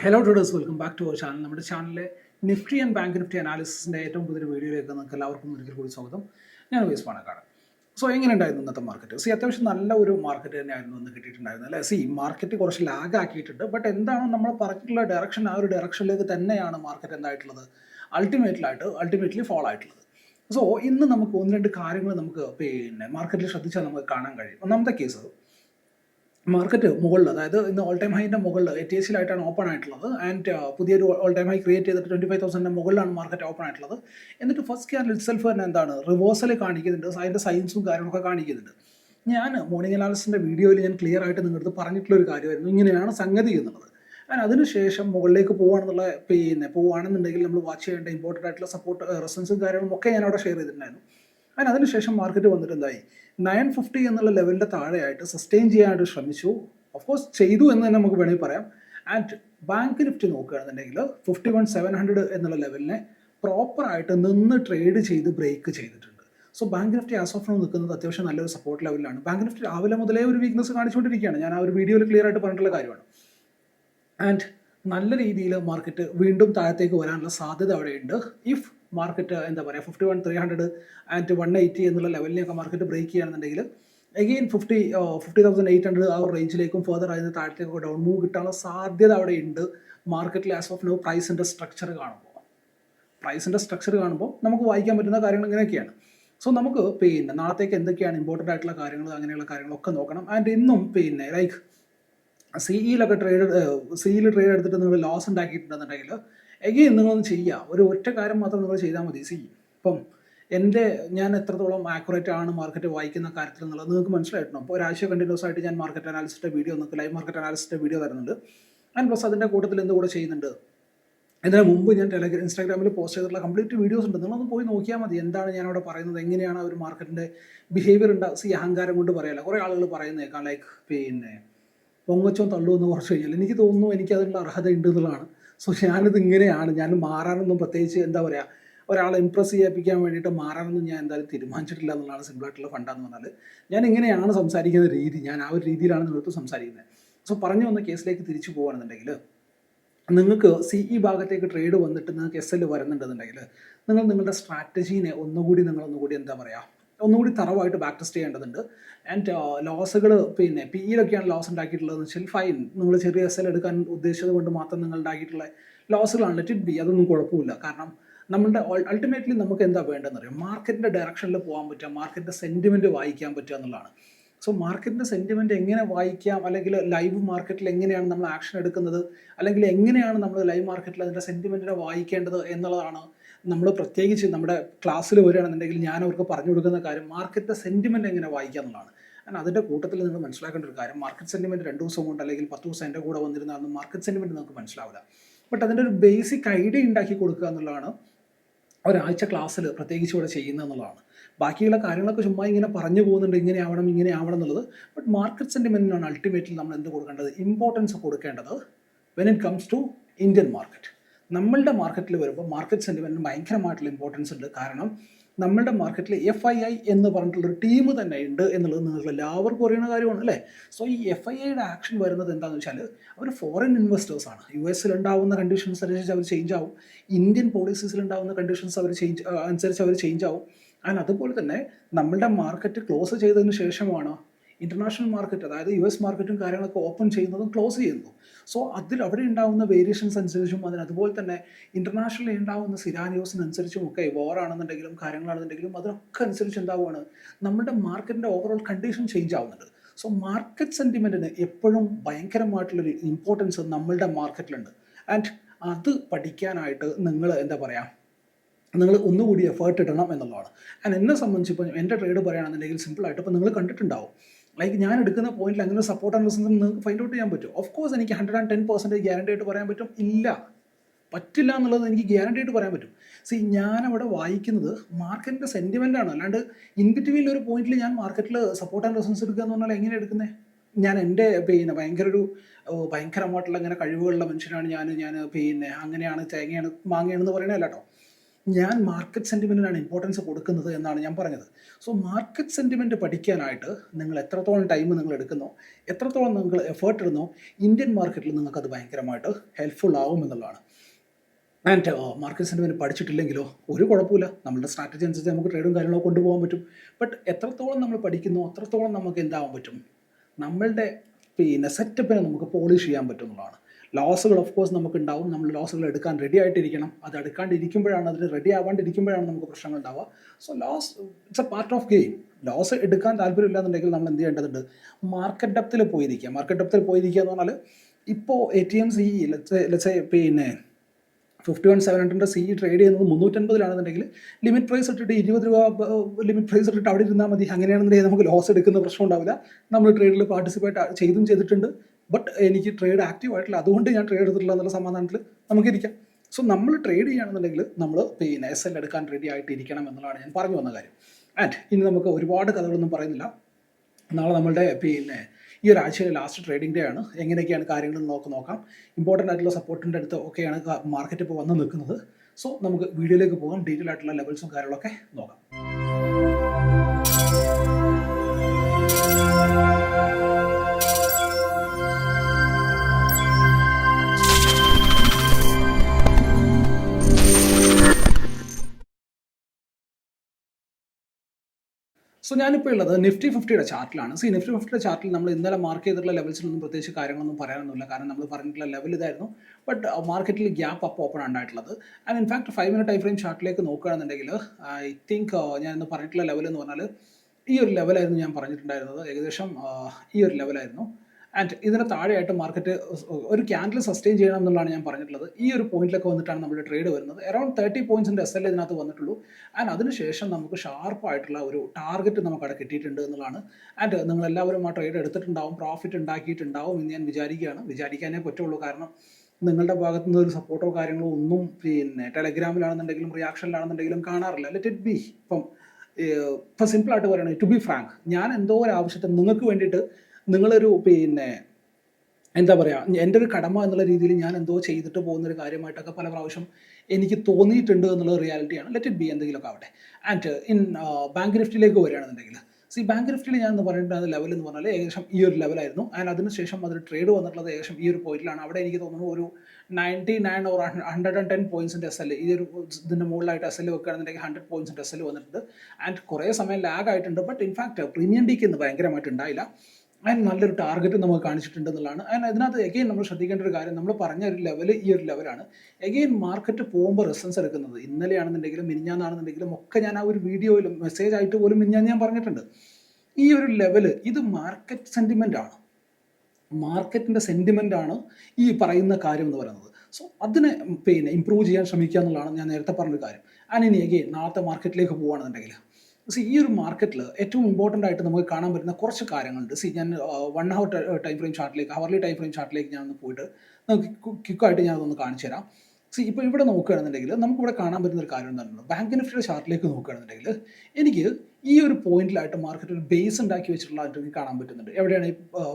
Hello traders welcome back to our channel നമ്മുടെ ചാനലിലെ Nifty and bank Nifty അനാലിസിസിന്റെ ഏറ്റവും പുതിയ വീഡിയോയിലേക്ക് നിങ്ങൾക്ക് എല്ലാവർക്കും ഒരിക്കൽ കൂടി സ്വാഗതം. ഞാൻ വേസ് പാണക്കാട് സോ എങ്ങനെ ഉണ്ടായിരുന്നു ഇന്നത്തെ മാർക്കറ്റ് സി അത്യാവശ്യം നല്ല ഒരു മാർക്കറ്റ് തന്നെയായിരുന്നു ഇന്ന് കിട്ടിയിട്ടുണ്ടായിരുന്നത് അല്ലേ? സി മാർക്കറ്റ് കുറച്ച് ലാഗ് ആക്കിയിട്ടുണ്ട് ബട്ട് എന്താണ് നമ്മൾ പറഞ്ഞിട്ടുള്ള ഡയറക്ഷൻ ആ ഒരു ഡയറക്ഷനിലേക്ക് തന്നെയാണ് മാർക്കറ്റ് എന്തായിട്ടുള്ളത്? അൾട്ടിമേറ്റിലായിട്ട് അൾട്ടിമേറ്റ്ലി ഫോളോ ആയിട്ടുള്ളത് സോ ഇന്ന് നമുക്ക് ഒന്ന് രണ്ട് കാര്യങ്ങൾ നമുക്ക് പിന്നെ മാർക്കറ്റിൽ ശ്രദ്ധിച്ചാൽ നമുക്ക് കാണാൻ കഴിയും. ഒന്നാമത്തെ കേസ് മാർക്കറ്റ് മുകളിൽ അതായത് ഇന്ന് ഓൾ ടൈം ഹൈന്റെ മുകളിൽ എ ടി എസിലായിട്ടാണ് ഓപ്പൺ ആയിട്ടുള്ളത്. ആൻഡ് പുതിയൊരു ഓൾ ടൈം ഹൈ ക്രിയേറ്റ് ചെയ്തിട്ട് ട്വന്റി ഫൈവ് തൗസൻഡിന്റെ മുകളിലാണ് മാർക്കറ്റ് ഓപ്പൺ ആയിട്ടുള്ളത്. എന്നിട്ട് ഫസ്റ്റ് ക്യാൻ ഇറ്റ്സെൽഫ് തന്നെ എന്താണ്? റിവേഴ്സൽ കാണിക്കുന്നുണ്ട്. അതിന്റെ സയൻസും കാര്യങ്ങളൊക്കെ കാണിക്കുന്നുണ്ട്. ഞാൻ മോർണിംഗ് അനാലിസിന്റെ വീഡിയോയിൽ ഞാൻ ക്ലിയർ ആയിട്ട് നിങ്ങളുടെ പറഞ്ഞിട്ടുള്ള ഒരു കാര്യമായിരുന്നു. ഇങ്ങനെയാണ് സംഗതി എന്നുള്ളത്. ആൻഡ് അതിനുശേഷം മുകളിലേക്ക് പോകുകയാണെന്നുള്ള പിന്നെ പോവുകയാണെന്നുണ്ടെങ്കിൽ നമ്മൾ വാച്ച് ചെയ്യേണ്ട ഇമ്പോർട്ടന്റ് ആയിട്ടുള്ള സപ്പോർട്ട് റെസൻസും കാര്യങ്ങളും ഒക്കെ ഞാൻ അവിടെ ഷെയർ ചെയ്തിട്ടുണ്ടായിരുന്നു. അതിന് അതിനുശേഷം മാർക്കറ്റ് വന്നിട്ട് എന്തായി? നയൻ ഫിഫ്റ്റി എന്നുള്ള ലെവലിന്റെ താഴെയായിട്ട് സസ്റ്റെയിൻ ചെയ്യാനായിട്ട് ശ്രമിച്ചു. ഓഫ് കോഴ്സ് ചെയ്തു എന്ന് തന്നെ നമുക്ക് വേണമെങ്കിൽ പറയാം. ആൻഡ് ബാങ്ക് നിഫ്റ്റി നോക്കുകയാണെന്നുണ്ടെങ്കിൽ ഫിഫ്റ്റി വൺ സെവൻ ഹൺഡ്രഡ് എന്നുള്ള ലെവലിനെ പ്രോപ്പറായിട്ട് നിന്ന് ട്രേഡ് ചെയ്ത് ബ്രേക്ക് ചെയ്തിട്ടുണ്ട്. So bank Nifty as of now നിൽക്കുന്നത് അത്യാവശ്യം നല്ലൊരു സപ്പോർട്ട് ലെവലിലാണ് ബാങ്ക് നിഫ്റ്റി രാവിലെ മുതലേ ഒരു വീക്ക്നെസ് കാണിച്ചുകൊണ്ടിരിക്കുകയാണ്. ഞാൻ ആ ഒരു വീഡിയോയിൽ ക്ലിയർ ആയിട്ട് പറഞ്ഞിട്ടുള്ള കാര്യമാണ്. ആൻഡ് നല്ല രീതിയിൽ മാർക്കറ്റ് വീണ്ടും താഴത്തേക്ക് വരാനുള്ള സാധ്യത അവിടെയുണ്ട്. ഇഫ് മാർക്കറ്റ് എന്താ പറയുക fifty one three hundred and one eighty എന്നുള്ള ലെവലിനെയൊക്കെ മാർക്കറ്റ് ബ്രേക്ക് ചെയ്യുകയാണെന്നുണ്ടെങ്കിൽ again fifty fifty thousand eight hundred ആ റേഞ്ചിലേക്കും ഫർദർ അതിന് താഴത്തേക്കൊക്കെ ഡൗൺ മൂവ് കിട്ടാനുള്ള സാധ്യത അവിടെ ഉണ്ട്. മാർക്കറ്റിൽ ആസ് ഓഫ് നോ പ്രൈസിന്റെ സ്ട്രക്ചർ കാണുമ്പോൾ. പ്രൈസിന്റെ സ്ട്രക്ചർ കാണുമ്പോൾ നമുക്ക് വായിക്കാൻ പറ്റുന്ന കാര്യങ്ങൾ ഇങ്ങനെയൊക്കെയാണ്. സോ നമുക്ക് പിന്നെ നാളത്തേക്ക് എന്തൊക്കെയാണ് ഇമ്പോർട്ടന്റ് ആയിട്ടുള്ള കാര്യങ്ങൾ അങ്ങനെയുള്ള കാര്യങ്ങളൊക്കെ നോക്കണം. ആൻഡ് ഇന്നും പിന്നെ ലൈക്ക് സിഇയിലൊക്കെ ട്രേഡ് സിഇയിൽ ട്രേഡ് എടുത്തിട്ട് നിങ്ങൾ ലോസ് ഉണ്ടാക്കിയിട്ടുണ്ടെന്നുണ്ടെങ്കിൽ എഗെയിൻ നിങ്ങളൊന്ന് ചെയ്യുക ഒരു ഒറ്റ കാര്യം മാത്രം നിങ്ങൾ ചെയ്താൽ മതി. സി ഇപ്പം എന്റെ ഞാൻ എത്രത്തോളം ആക്യുറേറ്റ് ആണ് മാർക്കറ്റ് വായിക്കുന്ന കാര്യത്തിൽ എന്നുള്ളത് നിങ്ങൾക്ക് മനസ്സിലായിട്ടുണ്ട്? അപ്പോൾ ഒരാഴ്ച കണ്ടിന്യൂസ് ആയിട്ട് ഞാൻ മാർക്കറ്റ് അനാലിസിന്റെ വീഡിയോ നിങ്ങൾക്ക് ലൈവ് മാർക്കറ്റ് അനാലിസിന്റെ വീഡിയോ തരുന്നുണ്ട്. ആൻഡ് പ്ലസ് അതിന്റെ കൂട്ടത്തിൽ എന്ത് കൂടെ ചെയ്യുന്നുണ്ട്? ഇതിന് മുമ്പ് ഞാൻ ടെലഗ്രാം ഇൻസ്റ്റാഗ്രാമിൽ പോസ്റ്റ് ചെയ്തിട്ടുള്ള കംപ്ലീറ്റ് വീഡിയോസ് ഉണ്ട്. നിങ്ങളൊന്ന് പോയി നോക്കിയാൽ മതി. എന്താണ് ഞാൻ അവിടെ പറയുന്നത്? എങ്ങനെയാണ് ഒരു മാർക്കറ്റിന്റെ ബിഹേവിയർ ഉണ്ട്? സി അഹങ്കാരം കൊണ്ട് പറയല്ല. കുറേ ആളുകൾ പറയുന്നേക്കാം. ലൈക്ക് പിന്നെ പൊങ്ങച്ചോ തള്ളു എന്ന് കുറച്ച് കഴിഞ്ഞാൽ എനിക്ക് തോന്നുന്നു എനിക്ക് അതിനുള്ള അർഹത ഉണ്ട് എന്നുള്ളതാണ്. സോ ഞാനിത് ഇങ്ങനെയാണ്. ഞാൻ മാറാനൊന്നും പ്രത്യേകിച്ച് എന്താ പറയുക ഒരാളെ ഇമ്പ്രസ് ചെയ്യിപ്പിക്കാൻ വേണ്ടിയിട്ട് മാറാനൊന്നും ഞാൻ എന്തായാലും തീരുമാനിച്ചിട്ടില്ല എന്നുള്ളതാണ് സിമ്പിളായിട്ടുള്ള ഫണ്ടാന്ന് പറഞ്ഞാൽ ഞാൻ ഇങ്ങനെയാണ് സംസാരിക്കുന്ന രീതി. ഞാൻ ആ ഒരു രീതിയിലാണ് നിങ്ങൾക്ക് സംസാരിക്കുന്നത്. സോ പറഞ്ഞു വന്ന കേസിലേക്ക് തിരിച്ചു പോകുകയാണെന്നുണ്ടെങ്കിൽ നിങ്ങൾക്ക് സി ഇ ഭാഗത്തേക്ക് ട്രേഡ് വന്നിട്ട് നിങ്ങൾക്ക് എസ് എൽ വരുന്നുണ്ടെന്നുണ്ടെങ്കിൽ നിങ്ങൾ നിങ്ങളുടെ സ്ട്രാറ്റജീനെ ഒന്നുകൂടി നിങ്ങൾ ഒന്നുകൂടി എന്താ പറയുക ഒന്നുകൂടി തറവായിട്ട് ബാക്ക് ടെസ്റ്റ് ചെയ്യേണ്ടതുണ്ട്. ആൻഡ് ലോസുകൾ പിന്നെ പി ഇയിലൊക്കെയാണ് ലോസ് ഉണ്ടാക്കിയിട്ടുള്ളതെന്ന് വെച്ചാൽ ഫൈൻ നിങ്ങൾ ചെറിയ എസ് എൽ എടുക്കാൻ ഉദ്ദേശിച്ചത് കൊണ്ട് മാത്രം നിങ്ങൾ ഉണ്ടാക്കിയിട്ടുള്ള ലോസുകളാണ് ഇറ്റ് ബി അതൊന്നും കുഴപ്പമില്ല. കാരണം നമ്മുടെ അൾട്ടിമേറ്റ്ലി നമുക്ക് എന്താ വേണ്ടതെന്ന് അറിയാം? മാർക്കറ്റിന്റെ ഡയറക്ഷനിൽ പോകാൻ പറ്റുക മാർക്കറ്റിന്റെ സെന്റിമെന്റ് വായിക്കാൻ പറ്റുക എന്നുള്ളതാണ്. സോ മാർക്കറ്റിന്റെ സെന്റിമെന്റ് എങ്ങനെ വായിക്കാം? അല്ലെങ്കിൽ ലൈവ് മാർക്കറ്റിൽ എങ്ങനെയാണ് നമ്മൾ ആക്ഷൻ എടുക്കുന്നത്? അല്ലെങ്കിൽ എങ്ങനെയാണ് നമ്മൾ ലൈവ് മാർക്കറ്റിൽ അതിന്റെ സെന്റിമെന്റിനെ വായിക്കേണ്ടത് എന്നുള്ളതാണ് നമ്മൾ പ്രത്യേകിച്ച് നമ്മുടെ ക്ലാസ്സിൽ വരികയാണെന്നുണ്ടെങ്കിൽ ഞാൻ അവർക്ക് പറഞ്ഞു കൊടുക്കുന്ന കാര്യം മാർക്കറ്റിന്റെ സെന്റിമെന്റ് എങ്ങനെ വായിക്കുക എന്നുള്ളതാണ്. കാരണം അതിന്റെ കൂട്ടത്തിൽ നിങ്ങൾ മനസ്സിലാക്കേണ്ട ഒരു കാര്യം മാർക്കറ്റ് സെന്റിമെന്റ് രണ്ട് ദിവസം കൊണ്ട് അല്ലെങ്കിൽ പത്ത് ദിവസം എന്റെ കൂടെ വന്നിരുന്നാലും മാർക്കറ്റ് സെന്റിമെന്റ് നമുക്ക് മനസ്സിലാവില്ല. ബട്ട് അതിന്റെ ഒരു ബേസിക് ഐഡിയ ഉണ്ടാക്കി കൊടുക്കുക എന്നുള്ളതാണ് ഒരാഴ്ച ക്ലാസ്സിൽ പ്രത്യേകിച്ച് ഇവിടെ ചെയ്യുന്നത് എന്നുള്ളതാണ്. ബാക്കിയുള്ള കാര്യങ്ങളൊക്കെ ചുമ്മാ ഇങ്ങനെ പറഞ്ഞു പോകുന്നുണ്ട് ഇങ്ങനെ ആവണം ഇങ്ങനെ ആവണം എന്നുള്ളത്. ബട്ട് മാർക്കറ്റ് സെന്റിമെന്റിനാണ് അൾട്ടിമേറ്റ്ലി നമ്മൾ എന്ത് കൊടുക്കേണ്ടത്? ഇമ്പോർട്ടൻസ് കൊടുക്കേണ്ടത് when it comes to Indian market നമ്മളുടെ മാർക്കറ്റിൽ വരുമ്പോൾ മാർക്കറ്റ് സെന്റിമെന്റിന് ഭയങ്കരമായിട്ടുള്ള ഇമ്പോർട്ടൻസ് ഉണ്ട്. കാരണം നമ്മളുടെ മാർക്കറ്റിൽ എഫ് ഐ ഐ എന്ന് പറഞ്ഞിട്ടുള്ളൊരു ടീം തന്നെ ഉണ്ട് എന്നുള്ളത് നിങ്ങൾക്ക് എല്ലാവർക്കും അറിയുന്ന കാര്യമാണ് അല്ലേ? സോ ഈ എഫ് ഐ ഐയുടെ ആക്ഷൻ വരുന്നത് എന്താണെന്ന് വെച്ചാൽ അവർ ഫോറിൻ ഇൻവെസ്റ്റേഴ്സാണ് യു എസിൽ ഉണ്ടാവുന്ന കണ്ടീഷൻസ് അനുസരിച്ച് അവർ ചേഞ്ച് ആവും. ഇന്ത്യൻ പോളിസീസിൽ ഉണ്ടാവുന്ന കണ്ടീഷൻസ് അവർ ചേഞ്ച് അനുസരിച്ച് അവർ ചേഞ്ച് ആവും. ആൻഡ് അതുപോലെ തന്നെ നമ്മളുടെ മാർക്കറ്റ് ക്ലോസ് ചെയ്തതിന് ശേഷമാണ് ഇന്റർനാഷണൽ മാർക്കറ്റ് അതായത് യു എസ് മാർക്കറ്റും കാര്യങ്ങളൊക്കെ ഓപ്പൺ ചെയ്യുന്നതും ക്ലോസ് ചെയ്യുന്നതും സോ അതിൽ അവിടെ ഉണ്ടാകുന്ന വേരിയേഷൻസ് അനുസരിച്ചും അതിന് അതുപോലെ തന്നെ ഇന്റർനാഷണലിൽ ഉണ്ടാകുന്ന സിരാനിയോസിനനുസരിച്ചും ഒക്കെ വോറാണെന്നുണ്ടെങ്കിലും കാര്യങ്ങളാണെന്നുണ്ടെങ്കിലും അതിനൊക്കെ അനുസരിച്ച് എന്താവുകയാണ് നമ്മുടെ മാർക്കറ്റിന്റെ ഓവറോൾ കണ്ടീഷൻ ചേഞ്ച് ആവുന്നുണ്ട്. സോ മാർക്കറ്റ് സെന്റിമെന്റിന് എപ്പോഴും ഭയങ്കരമായിട്ടുള്ളൊരു ഇമ്പോർട്ടൻസ് നമ്മളുടെ മാർക്കറ്റിലുണ്ട് ആൻഡ് അത് പഠിക്കാനായിട്ട് നിങ്ങൾ എന്താ പറയുക നിങ്ങൾ ഒന്നുകൂടി എഫേർട്ട് ഇടണം എന്നുള്ളതാണ്. ആൻഡ് എന്നെ സംബന്ധിച്ച് ഇപ്പം എന്റെ ട്രേഡ് പറയുകയാണെന്നുണ്ടെങ്കിൽ സിമ്പിളായിട്ട് ഇപ്പോൾ നിങ്ങൾ കണ്ടിട്ടുണ്ടാവും. ലൈക്ക് ഞാൻ എടുക്കുന്ന പോയിന്റിൽ അങ്ങനെ സപ്പോർട്ട് ആൻഡ് റെസൻസ് നിങ്ങൾക്ക് ഫൈൻഡ് ഔട്ട് ചെയ്യാൻ പറ്റും. ഓഫ് കോഴ്സ് എനിക്ക് hundred and ten percentage guarantee ആയിട്ട് പറയാൻ പറ്റും. ഇല്ല. പറ്റില്ല എന്നുള്ളത് എനിക്ക് ഗ്യാരണ്ടി ആയിട്ട് പറയാൻ പറ്റും. സി ഞാനവിടെ വായിക്കുന്നത് മാർക്കറ്റിന്റെ ആണ്. അല്ലാണ്ട് ഇൻ ഒരു പോയിന്റിൽ ഞാൻ മാർക്കറ്റിൽ സപ്പോർട്ട് ആൻഡ് റെസൻസ് എടുക്കുക എന്ന് പറഞ്ഞാൽ എങ്ങനെ എടുക്കുന്നത് ഞാൻ എന്റെ പിന്നെ ഭയങ്കര ഒരു ഭയങ്കരമായിട്ടുള്ള അങ്ങനെ കഴിവുകളുള്ള മനുഷ്യനാണ് ഞാൻ ഞാൻ പിന്നെ അങ്ങനെയാണ് തേങ്ങയാണ് മാങ്ങയാണെന്ന് അല്ല കേട്ടോ ഞാൻ മാർക്കറ്റ് സെന്റിമെന്റിനാണ് ഇമ്പോർട്ടൻസ് കൊടുക്കുന്നത് എന്നാണ് ഞാൻ പറഞ്ഞത്. സോ മാർക്കറ്റ് സെന്റിമെന്റ് പഠിക്കാനായിട്ട് നിങ്ങൾ എത്രത്തോളം ടൈം നിങ്ങൾ എടുക്കുന്നോ എത്രത്തോളം നിങ്ങൾ എഫേർട്ട് ഇടുന്നോ ഇന്ത്യൻ മാർക്കറ്റിൽ നിങ്ങൾക്കത് ഭയങ്കരമായിട്ട് ഹെൽപ്ഫുൾ ആവും എന്നുള്ളതാണ്. ആൻഡ് മാർക്കറ്റ് സെന്റിമെന്റ് പഠിച്ചിട്ടില്ലെങ്കിലോ ഒരു കുഴപ്പമില്ല. നമ്മുടെ സ്ട്രാറ്റജി അനുസരിച്ച് നമുക്ക് ട്രേഡും കാര്യങ്ങളൊക്കെ കൊണ്ടുപോകാൻ പറ്റും. ബട്ട് എത്രത്തോളം നമ്മൾ പഠിക്കുന്നു അത്രത്തോളം നമുക്ക് എന്താവാൻ പറ്റും. നമ്മളുടെ പിന്നെ സെറ്റപ്പിനെ നമുക്ക് പോളിഷ് ചെയ്യാൻ പറ്റും എന്നുള്ളതാണ്. ലോസുകൾ ഓഫ് കോഴ്സ് നമുക്ക് ഉണ്ടാവും നമ്മൾ ലോസുകൾ എടുക്കാൻ റെഡി ആയിട്ടിരിക്കണം. അത് എടുക്കാണ്ടിരിക്കുമ്പോഴാണ് അതിന് റെഡി ആവാണ്ടിരിക്കുമ്പോഴാണ് നമുക്ക് പ്രശ്നങ്ങൾ ഉണ്ടാവുക so loss it's a part of game loss എടുക്കാൻ താല്പര്യമില്ലാന്നുണ്ടെങ്കിൽ നമ്മൾ എന്ത് ചെയ്യേണ്ടതുണ്ട്? മാർക്കറ്റ് ഡെപ്തിൽ പോയിരിക്കുക. മാർക്കറ്റ് ഡെപ്തിൽ പോയിരിക്കുക എന്ന് പറഞ്ഞാൽ ഇപ്പോൾ A T M C let's പിന്നെ fifty one seven hundred C trade ചെയ്യുന്നത് മുന്നൂറ്റൻപതിലാണെന്നുണ്ടെങ്കിൽ ലിമിറ്റ് പ്രൈസ് ഇട്ടിട്ട് ഇരുപത് രൂപ ലിമിറ്റ് പ്രൈസ് ഇട്ടിട്ട് അവിടെ ഇരുന്നാൽ മതി. അങ്ങനെയാണെന്നുണ്ടെങ്കിൽ നമുക്ക് ലോസ് എടുക്കുന്ന പ്രശ്നം ഉണ്ടാവില്ല. നമ്മൾ ട്രേഡിൽ പാർട്ടിസിപ്പേറ്റ് ചെയ്തും ചെയ്തിട്ടുണ്ട്. ബട്ട് എനിക്ക് ട്രേഡ് ആക്റ്റീവ് ആയിട്ടില്ല. അതുകൊണ്ട് ഞാൻ ട്രേഡ് എടുത്തിട്ടില്ല എന്നുള്ള സമാധാനത്തിൽ നമുക്കിരിക്കാം സോ നമ്മൾ ട്രേഡ് ചെയ്യുകയാണെന്നുണ്ടെങ്കിൽ നമ്മൾ പിന്നെ എസ് എൽ എടുക്കാൻ റെഡി ആയിട്ട് ഇരിക്കണം എന്നുള്ളതാണ് ഞാൻ പറഞ്ഞു വന്ന കാര്യം. ആൻഡ് ഇനി നമുക്ക് ഒരുപാട് കഥകളൊന്നും പറയുന്നില്ല. നാളെ നമ്മളുടെ പിന്നെ ഈ ഒരു ആഴ്ചയിലെ ലാസ്റ്റ് ട്രേഡിംഗ് ഡേ ആണ്. എങ്ങനെയൊക്കെയാണ് കാര്യങ്ങൾ നോക്ക് നോക്കാം. ഇമ്പോർട്ടന്റ് ആയിട്ടുള്ള സപ്പോർട്ടിന്റെ അടുത്ത് ഒക്കെയാണ് മാർക്കറ്റ് ഇപ്പോൾ വന്ന് നിൽക്കുന്നത്. സോ നമുക്ക് വീഡിയോയിലേക്ക് പോകാം. ഡീറ്റെയിൽ ആയിട്ടുള്ള ലെവൽസും കാര്യങ്ങളൊക്കെ നോക്കാം. സോ ഞാനിപ്പോൾ ഉള്ളത് നിഫ്റ്റി ഫിഫ്റ്റിയുടെ ചാർട്ടിലാണ് സി നിഫ്റ്റി ഫിഫ്റ്റിയുടെ ചാർട്ടിൽ നമ്മൾ ഇന്നലെ മാർക്ക് ചെയ്തിട്ടുള്ള ലെവൽസിലൊന്നും പ്രത്യേകിച്ച് കാര്യങ്ങളൊന്നും പറയാനൊന്നുമില്ല. കാരണം നമ്മൾ പറഞ്ഞിട്ടുള്ള ലെവൽ ഇതായിരുന്നു. ബട്ട് മാർക്കറ്റിൽ ഗ്യാപ്പ് അപ്പ് ഓപ്പൺ ഉണ്ടായിട്ടുള്ളത്. And in fact five minute time frame ചാർട്ടിലേക്ക് നോക്കുകയാണെന്നുണ്ടെങ്കിൽ ഐ തിങ്ക് ഞാൻ ഇന്ന് പറഞ്ഞിട്ടുള്ള ലെവൽ എന്ന് പറഞ്ഞാൽ ഈ ഒരു ലെവലായിരുന്നു ഞാൻ പറഞ്ഞിട്ടുണ്ടായിരുന്നത്. ഏകദേശം ആ, ഈ ഒരു ലെവലായിരുന്നു ആൻഡ് ഇതിന് താഴെയായിട്ട് മാർക്കറ്റ് ഒരു ക്യാൻഡിൽ സസ്റ്റെയിൻ ചെയ്യണം എന്നുള്ളതാണ് ഞാൻ പറഞ്ഞിട്ടുള്ളത്. ഈ ഒരു പോയിന്റിലൊക്കെ വന്നിട്ടാണ് നമ്മുടെ ട്രേഡ് വരുന്നത്. അറൌണ്ട് തേർട്ടി പോയിന്റ്സിന്റെ എസ് എൽ ഇതിനകത്ത് വന്നിട്ടുള്ളൂ. ആൻഡ് അതിനുശേഷം നമുക്ക് ഷാർപ്പായിട്ടുള്ള ഒരു ടാർഗറ്റ് നമുക്ക് അവിടെ കിട്ടിയിട്ടുണ്ട് എന്നുള്ളതാണ്. ആൻഡ് നിങ്ങൾ എല്ലാവരും ആ ട്രേഡ് എടുത്തിട്ടുണ്ടാവും പ്രോഫിറ്റ് ഉണ്ടാക്കിയിട്ടുണ്ടാവും എന്ന് ഞാൻ വിചാരിക്കുകയാണ്. വിചാരിക്കാനേ പറ്റുള്ളൂ. കാരണം നിങ്ങളുടെ ഭാഗത്തു നിന്ന് ഒരു സപ്പോർട്ടോ കാര്യങ്ങളോ ഒന്നും പിന്നെ ടെലഗ്രാമിലാണെന്നുണ്ടെങ്കിലും റിയാക്ഷനിലാണെന്നുണ്ടെങ്കിലും കാണാറില്ല. ലെറ്റ് ഇറ്റ് ബി ഇപ്പം ഇപ്പം സിമ്പിളായിട്ട് പറയുകയാണെങ്കിൽ ടു ബി ഫ്രാങ്ക് ഞാൻ എന്തോ ഒരു ആവശ്യത്തിന് നിങ്ങൾക്ക് വേണ്ടിയിട്ട് നിങ്ങളൊരു പിന്നെ എന്താ പറയുക എന്റെ ഒരു കടമ എന്നുള്ള രീതിയിൽ ഞാൻ എന്തോ ചെയ്തിട്ട് പോകുന്ന ഒരു കാര്യമായിട്ടൊക്കെ പല പ്രാവശ്യം എനിക്ക് തോന്നിയിട്ടുണ്ട് എന്നുള്ള റിയാലിറ്റിയാണ് ലെറ്റ് ഇറ്റ് ബി എന്തെങ്കിലുമൊക്കെ ആവട്ടെ. ആൻഡ് ഇൻ ബാങ്ക് നിഫ്റ്റിയിലേക്ക് വരികയാണെന്നുണ്ടെങ്കിൽ സി ബാങ്ക് നിഫ്റ്റിയിൽ ഞാൻ എന്ന് ലെവൽ എന്ന് പറഞ്ഞാൽ ഏകദേശം ഈ ഒരു ലെവലായിരുന്നു ആൻഡ് അതിനുശേഷം അതിന് ട്രേഡ് വന്നിട്ടുള്ളത് ഏകദേശം ഈ ഒരു പോയിന്റിലാണ് അവിടെ എനിക്ക് തോന്നുന്നു ഒരു ninety nine or hundred and ten പോയിന്റ്സിന്റെ S L ഈ ഒരു ഇതിന്റെ മുകളിലായിട്ട് എസ് എൽ വെക്കുകയാണെന്നുണ്ടെങ്കിൽ ഹൺഡ്രഡ് പോയിന്റ്സിന്റെ എസ് എൽ വന്നിട്ടുണ്ട്. ആൻഡ് കുറേ സമയം ലാഗ് ആയിട്ടുണ്ട്. ബട്ട് ഇൻഫാക്ട് പ്രീമിയം ഡിക്ക് ഇന്ന് ഭയങ്കരമായിട്ട് ഉണ്ടായില്ല. അതിന് നല്ലൊരു ടാർഗറ്റ് നമുക്ക് കാണിച്ചിട്ടുണ്ട് എന്നുള്ളതാണ് അതിന് അതിനകത്ത് എഗെയിൻ നമ്മൾ ശ്രദ്ധിക്കേണ്ട ഒരു കാര്യം നമ്മൾ പറഞ്ഞ ഒരു ലെവൽ ഈ ഒരു ലെവലാണ് എഗെയിൻ മാർക്കറ്റ് പോകുമ്പോൾ റെസൻസ് എടുക്കുന്നത്. ഇന്നലെയാണെന്നുണ്ടെങ്കിലും മിനിഞ്ഞാന്നാണെന്നുണ്ടെങ്കിലും ഒക്കെ ഞാൻ ആ ഒരു വീഡിയോയിലും മെസ്സേജ് ആയിട്ട് പോലും മിനിഞ്ഞാൻ ഞാൻ പറഞ്ഞിട്ടുണ്ട്. ഈ ഒരു ലെവൽ ഇത് മാർക്കറ്റ് സെന്റിമെന്റ് ആണ്. മാർക്കറ്റിന്റെ ആണ് ഈ പറയുന്ന കാര്യം എന്ന് പറയുന്നത്. സോ അതിനെ പിന്നെ ഇമ്പ്രൂവ് ചെയ്യാൻ ശ്രമിക്കുക എന്നുള്ളതാണ് ഞാൻ നേരത്തെ പറഞ്ഞൊരു കാര്യം. ആൻഡ് ഇനി എഗെയിൻ നാളത്തെ മാർക്കറ്റിലേക്ക് പോകുകയാണെന്നുണ്ടെങ്കിൽ സി ഈ ഒരു മാർക്കറ്റിൽ ഏറ്റവും ഇമ്പോർട്ടന്റ് ആയിട്ട് നമുക്ക് കാണാൻ പറ്റുന്ന കുറച്ച് കാര്യങ്ങളുണ്ട്. സി ഞാൻ വൺ ഹവർ ടൈം ഫ്രെയിം ചാർട്ടിലേക്ക് ഹവർലി ടൈം ഫ്രെയിം ചാർട്ടിലേക്ക് ഞാൻ ഒന്ന് പോയിട്ട് നമുക്ക് ക്വിക്കായിട്ട് ഞാൻ അതൊന്ന് കാണിച്ചു തരാം. സി ഇപ്പോൾ ഇവിടെ നോക്കുകയാണെന്നുണ്ടെങ്കിൽ നമുക്കിവിടെ കാണാൻ പറ്റുന്ന ഒരു കാര്യം എന്താണെന്ന് ബാങ്ക് നിഫ്റ്റിയുടെ ചാർട്ടിലേക്ക് നോക്കുകയാണെന്നുണ്ടെങ്കിൽ എനിക്ക് ഈ ഒരു പോയിന്റിലായിട്ട് മാർക്കറ്റ് ഒരു ബേസ് ഉണ്ടാക്കി വെച്ചിട്ടുള്ളതായിട്ട് എനിക്ക് കാണാൻ പറ്റുന്നുണ്ട്. എവിടെയാണ് ഈ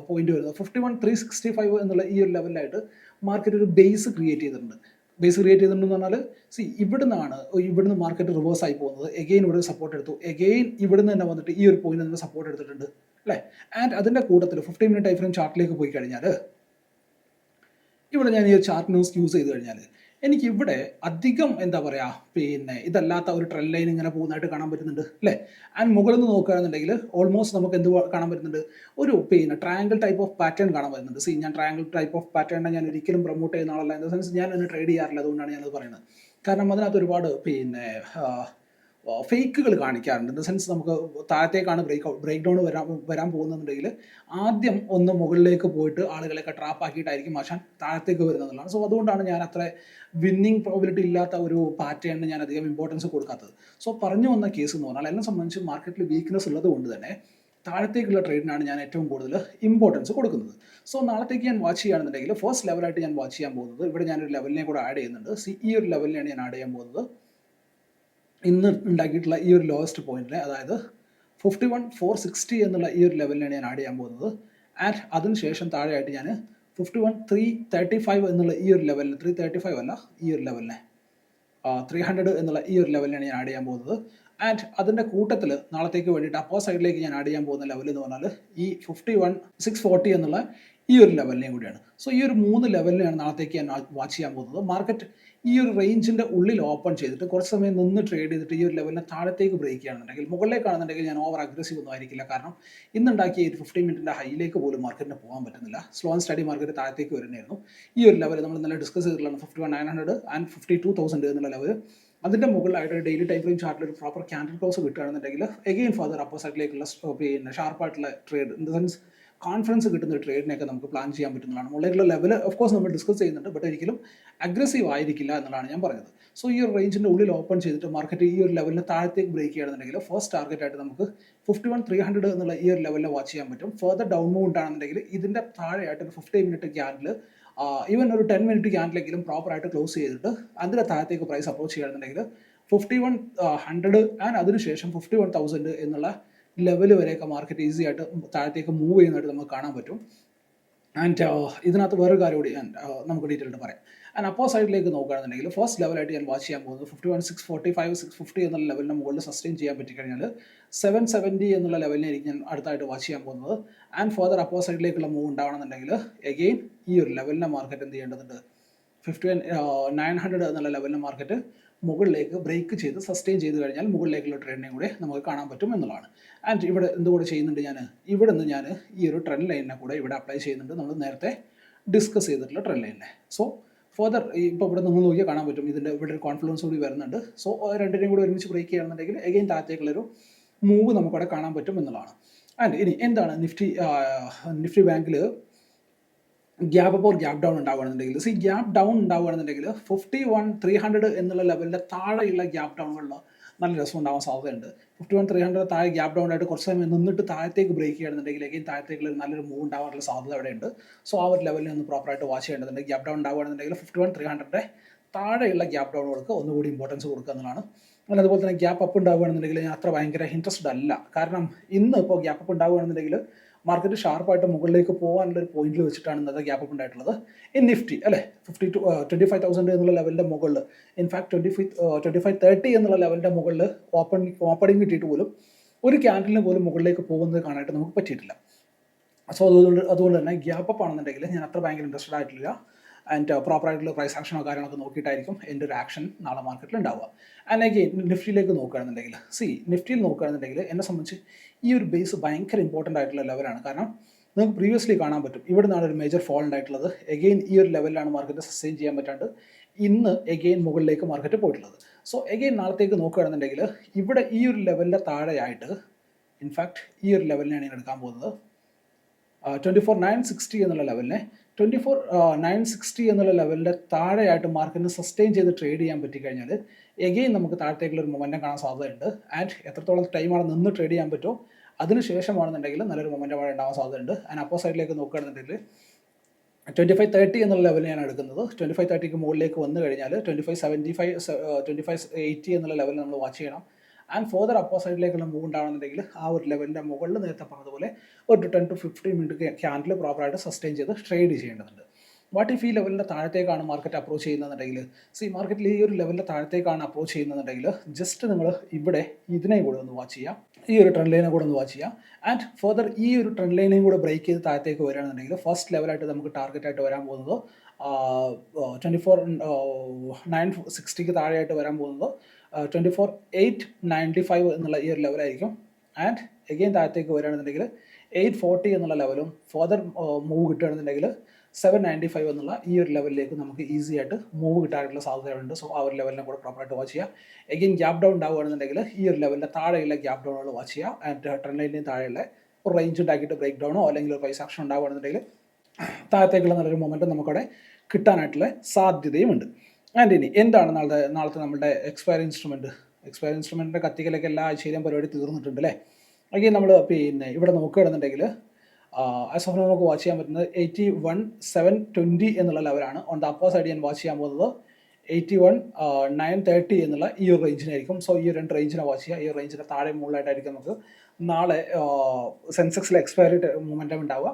പോയിന്റ് വരുന്നത്? Fifty one three sixty five എന്നുള്ള ഈ ഒരു ലെവലിലായിട്ട് മാർക്കറ്റ് ഒരു ബേസ് ക്രിയേറ്റ് ചെയ്തിട്ടുണ്ട്. ബേസ് ക്രിയേറ്റ് ചെയ്തിട്ടുണ്ടെന്ന് പറഞ്ഞാൽ സി ഇവിടുന്നാണ് ഇവിടുന്ന് മാർക്കറ്റ് റിവേഴ്സ് ആയി പോകുന്നത്. എഗെയിൻ ഇവിടെ സപ്പോർട്ട് എടുത്തു. എഗെയിൻ ഇവിടുന്ന് തന്നെ വന്നിട്ട് ഈ ഒരു പോയിന്റ് തന്നെ സപ്പോർട്ട് എടുത്തിട്ടുണ്ട് അല്ലേ? ആൻഡ് അതിന്റെ കൂട്ടത്തിൽ ഫിഫ്റ്റീൻ മിനിറ്റ് ടൈം ഫ്രെയിം ചാർട്ടിലേക്ക് പോയി കഴിഞ്ഞാൽ ഇവിടെ ഞാൻ ഈ ഒരു ന്യൂസ് യൂസ് ചെയ്ത് കഴിഞ്ഞാൽ എനിക്ക് ഇവിടെ അധികം എന്താ പറയാ പിന്നെ ഇതല്ലാത്ത ഒരു ട്രെൻഡ് ലൈൻ ഇങ്ങനെ പോകുന്നതായിട്ട് കാണാൻ പറ്റുന്നുണ്ട് അല്ലേ? ആൻഡ് മുകളിൽ നിന്ന് നോക്കുകയാണെന്നുണ്ടെങ്കിൽ ഓൾമോസ്റ്റ് നമുക്ക് എന്ത് കാണാൻ പറ്റുന്നുണ്ട്? ഒരു പിന്നെ ട്രയാങ്കിൾ ടൈപ്പ് ഓഫ് പാറ്റേൺ കാണാൻ പറ്റുന്നുണ്ട്. സീ ഞാൻ ട്രയാങ്കിൾ ടൈപ്പ് ഓഫ് പാറ്റേണിനെ ഞാൻ ഒരിക്കലും പ്രൊമോട്ട് ചെയ്യുന്ന ആളല്ല. ഇൻ ദ സെൻസ് ഞാൻ അതിന് ട്രേഡ് ചെയ്യാറില്ല അതുകൊണ്ടാണ് ഞാനത് പറയുന്നത്. കാരണം അതിനകത്ത് ഒരുപാട് പിന്നെ ഫേക്കുകൾ കാണിക്കാറുണ്ട്. ഇൻ ദ സെൻസ് നമുക്ക് താഴത്തേക്കാണ് ബ്രേക്ക് ബ്രേക്ക് ഡൗൺ വരാൻ വരാൻ പോകുന്നുണ്ടെങ്കിൽ ആദ്യം ഒന്ന് മുകളിലേക്ക് പോയിട്ട് ആളുകളെയൊക്കെ ട്രാപ്പ് ആക്കിയിട്ടായിരിക്കും ആശാൻ താഴത്തേക്ക് വരുന്നതെന്നുള്ളതാണ് സോ അതുകൊണ്ടാണ് ഞാൻ അത്ര വിന്നിങ് പ്രോബിലിറ്റി ഇല്ലാത്ത ഒരു പാറ്റേണിന് ഞാൻ അധികം ഇമ്പോർട്ടൻസ് കൊടുക്കാത്തത്. സോ പറഞ്ഞു വന്ന കേസ് എന്ന് പറഞ്ഞാൽ എന്നെ സംബന്ധിച്ച് മാർക്കറ്റിൽ വീക്ക്നെസ് ഉള്ളത് കൊണ്ട് തന്നെ താഴത്തേക്കുള്ള ട്രേഡിനാണ് ഞാൻ ഏറ്റവും കൂടുതൽ ഇമ്പോർട്ടൻസ് കൊടുക്കുന്നത്. സോ നാളത്തേക്ക് ഞാൻ വാച്ച് ചെയ്യുകയാണെന്നുണ്ടെങ്കിൽ ഫസ്റ്റ് ലെവലായിട്ട് ഞാൻ വാച്ച് ചെയ്യാൻ പോകുന്നത്. ഇവിടെ ഞാനൊരു ലെവലിനെ കൂടെ ആഡ് ചെയ്യുന്നുണ്ട്. സി ഈ ഒരു ലെവലിനെയാണ് ഞാൻ ആഡ് ചെയ്യാൻ പോകുന്നത്. ഇന്ന് ഉണ്ടാക്കിയിട്ടുള്ള ഈ ഒരു ലോവസ്റ്റ് പോയിന്റിനെ അതായത് ഫിഫ്റ്റി വൺ ഫോർ സിക്സ്റ്റി എന്നുള്ള ഈ ഒരു ലെവലിനാണ് ഞാൻ ആഡ് ചെയ്യാൻ പോകുന്നത്. ആൻഡ് അതിനുശേഷം താഴെയായിട്ട് ഞാൻ fifty one three thirty five എന്നുള്ള ഈ ഒരു ലെവലിൽ ത്രീ തേർട്ടി ഫൈവ് അല്ല ഈ ഒരു ലെവലിനെ ത്രീ ഹൺഡ്രഡ് എന്നുള്ള ഈ ഒരു ലെവലിനാണ് ഞാൻ ആഡ് ചെയ്യാൻ പോകുന്നത്. ആൻഡ് അതിന്റെ കൂട്ടത്തിൽ നാളത്തേക്ക് വേണ്ടിയിട്ട് അപ്പോ സൈഡിലേക്ക് ഞാൻ ആഡ് ചെയ്യാൻ പോകുന്ന ലെവൽ എന്ന് പറഞ്ഞാൽ ഈ ഫിഫ്റ്റി വൺ സിക്സ് ഫോർട്ടി എന്നുള്ള ഈ ഒരു ലെവലിനെയും കൂടിയാണ്. സോ ഈ ഒരു മൂന്ന് ലെവലിനെയാണ് നാളത്തേക്ക് ഞാൻ വാച്ച് ചെയ്യാൻ പോകുന്നത്. മാർക്കറ്റ് ഈ ഒരു റേഞ്ചിന്റെ ഉള്ളിൽ ഓപ്പൺ ചെയ്തിട്ട് കുറച്ച് സമയം നിന്ന് ട്രേഡ് ചെയ്തിട്ട് ഈ ഒരു ലെവലിനെ താഴത്തേക്ക് ബ്രേക്ക് ചെയ്യുകയാണെന്നുണ്ടെങ്കിൽ മുകളിലേക്കാണെന്നുണ്ടെങ്കിൽ ഞാൻ ഓവർ അഗ്രസീവ് ഒന്നും ആയിരിക്കില്ല. കാരണം ഇന്നുണ്ടാക്കിയ ഒരു ഫിഫ്റ്റീൻ മിനിറ്റിന്റെ ഹൈയിലേക്ക് പോലും മാർക്കറ്റിന് പോകാൻ പറ്റുന്നില്ല. സ്ലോ ആൻഡ് സ്റ്റഡി മാർക്കറ്റ് താഴത്തേക്ക് വരുന്നതായിരുന്നു. ഈ ഒരു ലെവൽ നമ്മൾ ഇന്നലെ ഡിസ്കസ് ചെയ്തിട്ടുള്ള fifty one nine hundred and fifty two thousand എന്നുള്ള ലെവൽ അതിന്റെ മുകളിലായിട്ട് ഡെയിലി ടൈം ഫ്രെയിം ചാർട്ടിൽ ഒരു പ്രോപ്പർ ക്യാൻഡിൽ ക്ലോസ് കിട്ടുകയാണെന്നുണ്ടെങ്കിൽ എഗെയിൻ ഫർദർ അപ്പോ സൈഡിലേക്കുള്ള പിന്നെ ഷാർപ്പായിട്ടുള്ള trade in the sense confidence കിട്ടുന്ന ഒരു ട്രേഡിനെയൊക്കെ നമുക്ക് പ്ലാൻ ചെയ്യാൻ പറ്റുന്നതാണ്. മുകളിലേക്കുള്ള ലെവൽ ഓഫ് കോഴ്സ് നമ്മൾ ഡിസ്കസ് ചെയ്യുന്നുണ്ട് ബട്ട് ഒരിക്കലും അഗ്രസീവ് ആയിരിക്കില്ല എന്നുള്ളതാണ് ഞാൻ പറഞ്ഞത്. സോ ഈ ഒരു റേഞ്ചിന്റെ ഉള്ളിൽ ഓപ്പൺ ചെയ്തിട്ട് മാർക്കറ്റ് ഈ ഒരു ലെവലിന് താഴത്തേക്ക് ബ്രേക്ക് ചെയ്യുകയാണെന്നുണ്ടെങ്കിൽ ഫസ്റ്റ് ടാർഗറ്റ് ആയിട്ട് നമുക്ക് ഫിഫ്റ്റി വൺ ത്രീ ഹൺഡ്രഡ് എന്നുള്ള ഈ ഒരു ലെവലിൽ വാച്ച് ചെയ്യാൻ പറ്റും. ഫർദർ ഡൗൺ മൂവ് ആണെന്നുണ്ടെങ്കിൽ ഇതിന്റെ താഴെയായിട്ട് ഒരു ഫിഫ്റ്റി മിനിറ്റ് ക്യാൻഡിൽ ഈവൻ ഒരു ടെൻ മിനിറ്റ് ക്യാൻഡിലെങ്കിലും പ്രോപ്പറായിട്ട് ക്ലോസ് ചെയ്തിട്ട് അതിന്റെ താഴത്തേക്ക് പ്രൈസ് അപ്രോച്ച് ചെയ്യുകയാണെന്നുണ്ടെങ്കിൽ ഫിഫ്റ്റി വൺ ഹൺഡ്രഡ് ആൻഡ് അതിനുശേഷം ഫിഫ്റ്റി വൺ തൗസൻഡ് എന്നുള്ള ലെവൽ വരെയൊക്കെ മാർക്കറ്റ് ഈസി ആയിട്ട് താഴത്തേക്ക് മൂവ് ചെയ്യുന്നതായിട്ട് നമുക്ക് കാണാൻ പറ്റും. ആൻഡ് ഇതിനകത്ത് വേറൊരു കാര്യം കൂടി ഞാൻ നമുക്ക് ഡീറ്റെയിൽഡ് പറയാം. ആൻഡ് അപ്പോ സൈഡിലേക്ക് നോക്കുകയാണെന്നുണ്ടെങ്കിൽ ഫസ്റ്റ് ലെവലായിട്ട് ഞാൻ വാച്ച് ചെയ്യാൻ പോകുന്നത് fifty one six forty five six fifty എന്നുള്ള ലെവലിന് മുകളിൽ സസ്റ്റെയിൻ ചെയ്യാൻ പറ്റിക്കഴിഞ്ഞാൽ സെവൻ സെവന്റി എന്നുള്ള ലെവലിനായിരിക്കും ഞാൻ അടുത്തായിട്ട് വാച്ച് ചെയ്യാൻ പോകുന്നത്. ആൻഡ് ഫർദർ അപ്പോ സൈഡിലേക്കുള്ള മൂവ് ഉണ്ടാവണമെന്നുണ്ടെങ്കിൽ എഗെയിൻ ഈ ഒരു ലെവലിനെ മാർക്കറ്റ് എന്ത് ചെയ്യേണ്ടതുണ്ട്? ഫിഫ്റ്റി നയൻ ഹൺഡ്രഡ് എന്നുള്ള ലെവലിന് മാർക്കറ്റ് മുകളിലേക്ക് ബ്രേക്ക് ചെയ്ത് സസ്റ്റെയിൻ ചെയ്ത് കഴിഞ്ഞാൽ മുകളിലേക്കുള്ള ട്രെൻഡിനെ കൂടെ നമുക്ക് കാണാൻ പറ്റും എന്നുള്ളതാണ്. ആൻഡ് ഇവിടെ എന്തുകൂടെ ചെയ്യുന്നുണ്ട് ഞാൻ? ഇവിടെ നിന്ന് ഞാൻ ഈ ഒരു ട്രെൻഡ് ലൈനിനെ കൂടെ ഇവിടെ അപ്ലൈ ചെയ്യുന്നുണ്ട്. നമ്മൾ നേരത്തെ ഡിസ്കസ് ചെയ്തിട്ടുള്ള ട്രെൻഡ് ലൈനിനെ സോ ഫർദർ ഇപ്പോൾ ഇവിടെ നിങ്ങൾ നോക്കിയാൽ കാണാൻ പറ്റും. ഇതിന്റെ ഇവിടെ ഒരു കോൺഫിഡൻസ് കൂടി വരുന്നുണ്ട്. സോ രണ്ടിനെയും കൂടി ഒരുമിച്ച് ബ്രേക്ക് ചെയ്യുകയാണെന്നുണ്ടെങ്കിൽ എഗെയിൻ താഴത്തേക്കുള്ളൊരു മൂവ് നമുക്കവിടെ കാണാൻ പറ്റും എന്നുള്ളതാണ്. ആൻഡ് ഇനി എന്താണ് നിഫ്റ്റി നിഫ്റ്റി ബാങ്കിൽ ഗ്യാപ്പ് അപ്പോൾ ഗ്യാപ്പ് ഡൗൺ ഉണ്ടാവുകയാണെന്നുണ്ടെങ്കിൽ സി ഗ്യാപ്പ് ഡൗൺ ഉണ്ടാവുകയാണെന്നുണ്ടെങ്കിൽ ഫിഫ്റ്റി വൺ ത്രീ ഹൺഡ്രഡ് എന്നുള്ള ലെവലിന്റെ താഴെയുള്ള ഗ്യാപ്പ് ഡൗണുകളിൽ നല്ല രസം ഉണ്ടാവാൻ സാധ്യതയുണ്ട്. ഫിഫ്റ്റി വൺ ത്രീ ഹൺഡ്രഡ് താഴെ ഗ്യാപ് ഡൗൺ ആയിട്ട് കുറച്ച് സമയം നിന്നിട്ട് താഴത്തേക്ക് ബ്രേക്ക് ചെയ്യുകയാണെന്നുണ്ടെങ്കിൽ അല്ലെങ്കിൽ താഴത്തേക്കുള്ള നല്ലൊരു മൂവ് ഉണ്ടാവാനുള്ള സാധ്യത അവിടെ ഉണ്ട് സോ ആ ഒരു ലെവലിൽ ഒന്ന് പ്രോപ്പറായിട്ട് വാച്ച് ചെയ്യേണ്ടതുണ്ട്. ഗ്യാപ് ഡൗൺ ഉണ്ടാവുകയാണെന്നുണ്ടെങ്കിൽ ഫിഫ്റ്റി വൺ ത്രീ ഹൺഡ്രഡിന്റെ താഴെയുള്ള ഗ്യാപ്പ് ഡൗണുകൾക്ക് ഒന്നുകൂടി ഇമ്പോർട്ടൻസ് കൊടുക്കുക എന്നുള്ളതാണ്. അങ്ങനെ അതുപോലെ തന്നെ ഗ്യാപ്പ് അപ്പ് ഉണ്ടാവുകയാണെന്നുണ്ടെങ്കിൽ അത്ര ഭയങ്കര ഇൻട്രസ്റ്റഡ് അല്ല. കാരണം ഇന്ന് ഇപ്പോൾ ഗ്യാപ്പ് അപ്പ് ഉണ്ടാവുകയാണെന്നുണ്ടെങ്കിൽ മാർക്കറ്റ് ഷാർപ്പായിട്ട് മുകളിലേക്ക് പോകാനുള്ള ഒരു പോയിന്റിൽ വെച്ചിട്ടാണ് ഇന്നത്തെ ഗ്യാപ്പ് അപ്പ് ഉണ്ടായിട്ടുള്ളത്. ഇൻ നിഫ്റ്റി അല്ലേ? Fifty two twenty five thousand എന്നുള്ള ലെവലിന്റെ മുകളിൽ in fact twenty five twenty five thirty എന്നുള്ള ലെവലിന്റെ മുകളിൽ ഓപ്പൺ ഓപ്പണിംഗ് കിട്ടിയിട്ട് പോലും ഒരു ക്യാൻഡലിന് പോലും മുകളിലേക്ക് പോകുന്നത് കാണാനായിട്ട് നമുക്ക് പറ്റിയിട്ടില്ല. സോ അതുകൊണ്ട് അതുകൊണ്ട് തന്നെ ഗ്യാപ്പ് അപ്പ് ആണെന്നുണ്ടെങ്കിൽ ഞാൻ അത്ര ഭയങ്കര ഇൻട്രസ്റ്റഡ് ആയിട്ടില്ല. ആൻഡ് പ്രോപ്പർ ആയിട്ടുള്ള പ്രൈസ് ആക്ഷനോ കാര്യങ്ങളൊക്കെ നോക്കിയിട്ടായിരിക്കും എന്റെ ഒരു ആക്ഷൻ നാളെ മാർക്കറ്റിൽ ഉണ്ടാവുക ആൻഡ് അഗെയിൻ നിഫ്റ്റിയിലേക്ക് നോക്കുകയാണെന്നുണ്ടെങ്കിൽ സി നിഫ്റ്റിയിൽ നോക്കുകയാണെന്നുണ്ടെങ്കിൽ എന്നെ സംബന്ധിച്ച് ഈ ഒരു ബേസ് ഭയങ്കര ഇമ്പോർട്ടന്റ് ആയിട്ടുള്ള ലെവലാണ് കാരണം നമുക്ക് പ്രീവിയസ്ലി കാണാൻ പറ്റും. ഇവിടെ നിന്നാണ് ഒരു മേജർ ഫോൾ ഉണ്ടായിട്ടുള്ളത്. എഗെയിൻ ഈ ഒരു ലെവലിലാണ് മാർക്കറ്റ് സസ്റ്റെയിൻ ചെയ്യാൻ പറ്റാണ്ട് ഇന്ന് എഗെയിൻ മുകളിലേക്ക് മാർക്കറ്റ് പോയിട്ടുള്ളത്. സോ എഗെയിൻ നാളത്തേക്ക് നോക്കുകയാണെന്നുണ്ടെങ്കിൽ ഇവിടെ ഈ ഒരു ലെവലിന്റെ താഴെയായിട്ട് ഇൻഫാക്ട് ഈ ഒരു ലെവലിനാണ് ഞാൻ എടുക്കാൻ പോകുന്നത്. ട്വന്റി ഫോർ നയൻ സിക്സ്റ്റി എന്നുള്ള ലെവലിനെ ട്വന്റി ഫോർ നയൻ സിക്സ്റ്റി എന്നുള്ള ലെവലിന്റെ താഴെയായിട്ട് മാർക്കറ്റിന് സസ്റ്റെയിൻ ചെയ്ത് ട്രേഡ് ചെയ്യാൻ പറ്റിക്കഴിഞ്ഞാൽ എഗെയിൻ നമുക്ക് താഴത്തേക്കുള്ള ഒരു മൊമെന്റം കാണാൻ സാധ്യതയുണ്ട്. ആൻഡ് എത്രത്തോളം ടൈമാണ് നിന്ന് ട്രേഡ് ചെയ്യാൻ പറ്റുമോ അതിന് ശേഷമാണെന്നുണ്ടെങ്കിൽ നല്ലൊരു മൊമെന്റം ഉണ്ടാവാൻ സാധ്യതയുണ്ട്. ആൻഡ് അപ്പോ സൈഡിലേക്ക് നോക്കുകയാണെന്നുണ്ടെങ്കിൽ ട്വന്റി ഫൈവ് തേർട്ടി എന്നുള്ള ലെവലിൽ ഞാൻ എടുക്കുന്നത്. ട്വന്റി ഫൈവ് തേർട്ടിക്ക് മുകളിലേക്ക് വന്നു കഴിഞ്ഞാൽ twenty five seventy five twenty five eighty എന്നുള്ള ലെവലിൽ നമ്മൾ വാച്ച് ചെയ്യണം. ആൻഡ് ഫോർദർ അപ്പോ സൈഡിലേക്കുള്ള മൂവ് ഉണ്ടാവണമെന്നുണ്ടെങ്കിൽ ആ ഒരു ലെവലിന്റെ മുകളിൽ നേരത്തെ പറഞ്ഞതുപോലെ ഒരു ten to fifteen minute candle പ്രോപ്പറായിട്ട് സസ്റ്റെയിൻ ചെയ്ത് ട്രേഡ് ചെയ്യേണ്ടതുണ്ട്. വാട്ട് ഇഫ് ഈ ലെവലിന്റെ താഴത്തേക്കാണ് മാർക്കറ്റ് അപ്രോച്ച് ചെയ്യുന്നതെന്നുണ്ടെങ്കിൽ? സി മാർക്കറ്റിൽ ഈ ഒരു ലെവലിന്റെ താഴത്തേക്കാണ് അപ്രോച്ച് ചെയ്യുന്നതെന്നുണ്ടെങ്കിൽ ജസ്റ്റ് നിങ്ങൾ ഇവിടെ ഇതിനെ കൂടെ ഒന്ന് വാച്ച് ചെയ്യാം ഈ ഒരു ട്രെൻഡ് ലൈനെ കൂടെ ഒന്ന് വാച്ച് ചെയ്യാം ആൻഡ് ഫർദർ ഈ ഒരു ട്രെൻഡ് ലൈനെയും കൂടെ ബ്രേക്ക് ചെയ്ത് താഴത്തേക്ക് വരികയാണെന്നുണ്ടെങ്കിൽ ഫസ്റ്റ് ലെവലായിട്ട് നമുക്ക് ടാർഗറ്റ് ആയിട്ട് വരാൻ പോകുന്നത് ട്വന്റി ഫോർ നയൻ സിക്സ്റ്റിക്ക് താഴെയായിട്ട് വരാൻ പോകുന്നത് twenty four eight ninety five എന്നുള്ള ഈ ഒരു ലെവലായിരിക്കും ആൻഡ് എഗെയിൻ താഴത്തേക്ക് വരികയാണെന്നുണ്ടെങ്കിൽ എയ്റ്റ് ഫോർട്ടി എന്നുള്ള ലെവലും ഫർദർ മൂവ് കിട്ടുകയാണെന്നുണ്ടെങ്കിൽ സെവൻ നയന്റി ഫൈവ് എന്നുള്ള ഈ ഒരു ലെവലിലേക്ക് നമുക്ക് ഈസി ആയിട്ട് മൂവ് കിട്ടാനുള്ള സാധ്യതയുണ്ട് സോ ആ ഒരു ലെവലിനെ കൂടെ പ്രോപ്പറായിട്ട് വാച്ച് ചെയ്യുക. എഗെയിൻ ഗ്യാപ് ഡൗൺ ഉണ്ടാവുകയാണെന്നുണ്ടെങ്കിൽ ഈ ഒരു ലെവലിന്റെ താഴെയുള്ള ഗ്യാപ് ഡൗണുകൾ വാച്ച് ചെയ്യുക. ആൻഡ് ലൈനിന് താഴെയുള്ള ഒരു റേഞ്ച് ഉണ്ടാക്കിയിട്ട് ബ്രേക്ക് ഡൗണോ അല്ലെങ്കിൽ ഒരു പ്രൈസ് ആക്ഷൻ ഉണ്ടാവുകയാണെന്നുണ്ടെങ്കിൽ താഴത്തേക്കുള്ള നല്ലൊരു മൊമെന്റ് നമുക്കവിടെ കിട്ടാനായിട്ടുള്ള സാധ്യതയുമുണ്ട്. ആൻഡ് ഇനി എന്താണ് നാളത്തെ നാളത്തെ നമ്മുടെ എക്സ്പയർ ഇൻസ്ട്രുമെന്റ് എക്സ്പയർ ഇൻസ്ട്രുമെന്റിന്റെ കത്തിക്കലൊക്കെ എല്ലാ ആഴ്ചയിലും പരിപാടി തീർന്നിട്ടുണ്ട് അല്ലേ? അഗെയിൻ നമ്മൾ പിന്നെ ഇവിടെ നോക്കുകയാണെന്നുണ്ടെങ്കിൽ ആസ് ഓഫ് നമുക്ക് വാച്ച് ചെയ്യാൻ പറ്റുന്നത് എയ്റ്റി വൺ സെവൻ ട്വന്റി എന്നുള്ള ലെവലാണ് ഓൺ ദ അപ്പോ സൈഡ് ഞാൻ വാച്ച് ചെയ്യാൻ പോകുന്നത് എയ്റ്റി വൺ നയൻ തേർട്ടി എന്നുള്ള ഈ ഒരു റേഞ്ചിനായിരിക്കും സോ ഈ രണ്ട് റേഞ്ചിനെ വാച്ച് ചെയ്യുക. ഈ റേഞ്ചിന്റെ താഴെ മുകളിലായിട്ടായിരിക്കും നമുക്ക് നാളെ സെൻസെക്സിലെ എക്സ്പയറി മൊമെന്റം ഉണ്ടാവുക.